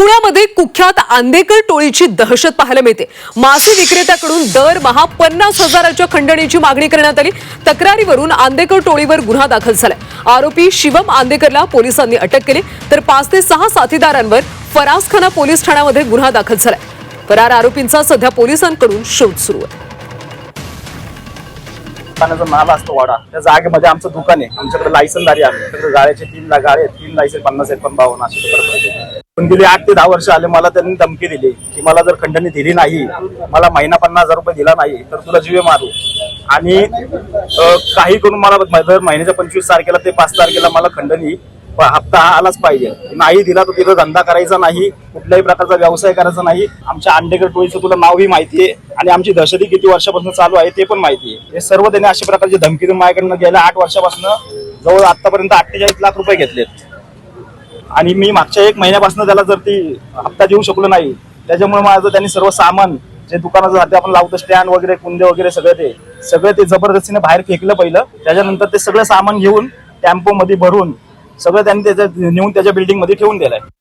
पुण्यामध्ये कुख्यात आंदेकर टोळीची दहशत पाहायला मिळते. मासे विक्रेत्याकडून दरमहा पन्नास हजाराच्या खंडणीची मागणी करण्यात आली. तक्रारीवरून आंदेकर टोळीवर गुन्हा दाखल झालाय. आरोपी शिवम आंदेकरला पोलिसांनी अटक केली. तर पाच ते सहा साथीदारांवर फरासखाना पोलीस ठाण्यामध्ये गुन्हा दाखल झालाय. फरार आरोपींचा सध्या पोलिसांकडून शोध सुरू आहे. दुकानाचा नाला असतो वाडा. त्या जागेमध्ये आमचं दुकान आहे. आमच्याकडे लायसनदारी आहे आमच्याकडे गाड्याचे तीन ला गाळे तीन लायसन पन्नास आहेत पण बावन्न असे प्रकार पण गेली आठ ते दहा वर्ष आले मला त्यांनी धमकी दिली की मला जर खंडणी दिली नाही मला महिना पन्नास हजार रुपये दिला नाही तर तुला जीवे मारू. आणि काही करून मला दर महिन्याच्या पंचवीस तारखेला ते पाच तारखेला मला खंडणी हप्ता हा आलाच पाहिजे. नाही दिला तर तिथं धंदा करायचा नाही कुठल्याही प्रकारचा व्यवसाय करायचा नाही. आमच्या अंडेकर टोळीचं तुला नावही माहिती आहे आणि आमची दहशती किती वर्षापासून चालू आहे ते पण माहिती आहे. हे सर्व त्यांनी अशा प्रकारची धमकी देऊन माझ्याकडनं गेल्या आठ वर्षापासून जवळ आतापर्यंत अठ्ठेचाळीस लाख रुपये घेतलेत. आणि मी मागच्या एक महिन्यापासून त्याला जर ती हप्ता देऊ शकलो नाही त्याच्यामुळे माझं त्यांनी सर्व सामान जे दुकानाचं साठी आपण लावतो स्टँड वगैरे कुंदे वगैरे सगळं ते सगळं ते जबरदस्तीने बाहेर फेकलं पहिलं. त्याच्यानंतर ते सगळं सामान घेऊन टेम्पोमध्ये भरून सगळं त्यांनी त्याच्या नेऊन त्याच्या बिल्डिंगमध्ये ठेवून आहे